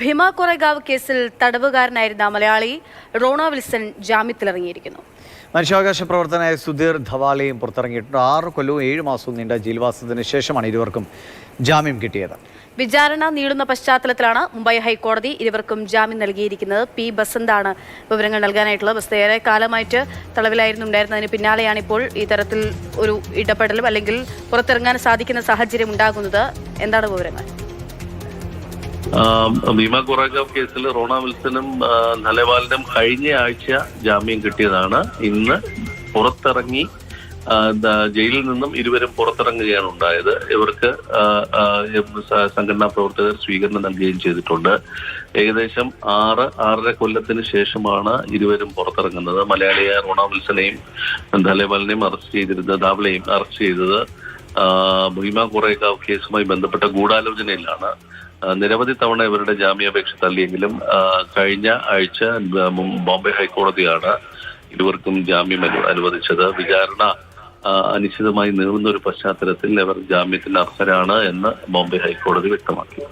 ഭീമ കൊറേഗാവ് കേസിൽ തടവുകാരനായിരുന്ന മലയാളി റോണ വിൽസൺ ജാമ്യത്തിലിറങ്ങിയിരിക്കുന്നു. മനുഷ്യാവകാശ പ്രവർത്തനായ സുധീർ ധവാലയും പുറത്തിറങ്ങിയിട്ടുണ്ട്. ആറ് കൊല്ലവും ഏഴ് മാസവും നീണ്ട ജയിൽവാസത്തിന് ശേഷമാണ് ഇരുവർക്കും ജാമ്യം കിട്ടിയത്. വിചാരണ നീളുന്ന പശ്ചാത്തലത്തിലാണ് മുംബൈ ഹൈക്കോടതി ഇരുവർക്കും ജാമ്യം നൽകിയിരിക്കുന്നത്. പി ബസന്താണ് വിവരങ്ങൾ നൽകാനായിട്ടുള്ളത്. ബസ് ഏറെ കാലമായിട്ട് തളവിലായിരുന്നു ഉണ്ടായിരുന്നതിന് പിന്നാലെയാണ് ഇപ്പോൾ ഈ തരത്തിൽ ഒരു ഇടപെടലും അല്ലെങ്കിൽ പുറത്തിറങ്ങാൻ സാധിക്കുന്ന സാഹചര്യം ഉണ്ടാകുന്നത്. എന്താണ് വിവരങ്ങൾ? ഭീമ കൊറേഗാവ് കേസിൽ റോണ വിൽസനും നലവാലിനും കഴിഞ്ഞ ആഴ്ച ജാമ്യം കിട്ടിയതാണ്. ഇന്ന് പുറത്തിറങ്ങി ജയിലിൽ നിന്നും ഇരുവരും പുറത്തിറങ്ങുകയാണ് ഉണ്ടായത്. ഇവർക്ക് സംഘടനാ പ്രവർത്തകർ സ്വീകരണം നൽകുകയും ചെയ്തിട്ടുണ്ട്. ഏകദേശം ആറ് ആറര കൊല്ലത്തിന് ശേഷമാണ് ഇരുവരും പുറത്തിറങ്ങുന്നത്. മലയാളിയായ റോണ വിൽസനെയും ധലവാലിനെയും അറസ്റ്റ് ചെയ്തിരുന്നത് ധാവളെയും അറസ്റ്റ് ചെയ്തത് ഭീമ കൊറേഗാവ് കേസുമായി ബന്ധപ്പെട്ട ഗൂഢാലോചനയിലാണ്. നിരവധി തവണ ഇവരുടെ ജാമ്യാപേക്ഷ തള്ളിയെങ്കിലും കഴിഞ്ഞ ആഴ്ച ബോംബെ ഹൈക്കോടതിയാണ് ഇരുവർക്കും ജാമ്യം അനു- അനുവദിച്ചത്. വിചാരണ അനിശ്ചിതമായി നീളുന്ന ഒരു പശ്ചാത്തലത്തിൽ ഇവർ ജാമ്യത്തിന് അർഹരാണ് എന്ന് ബോംബെ ഹൈക്കോടതി വ്യക്തമാക്കി.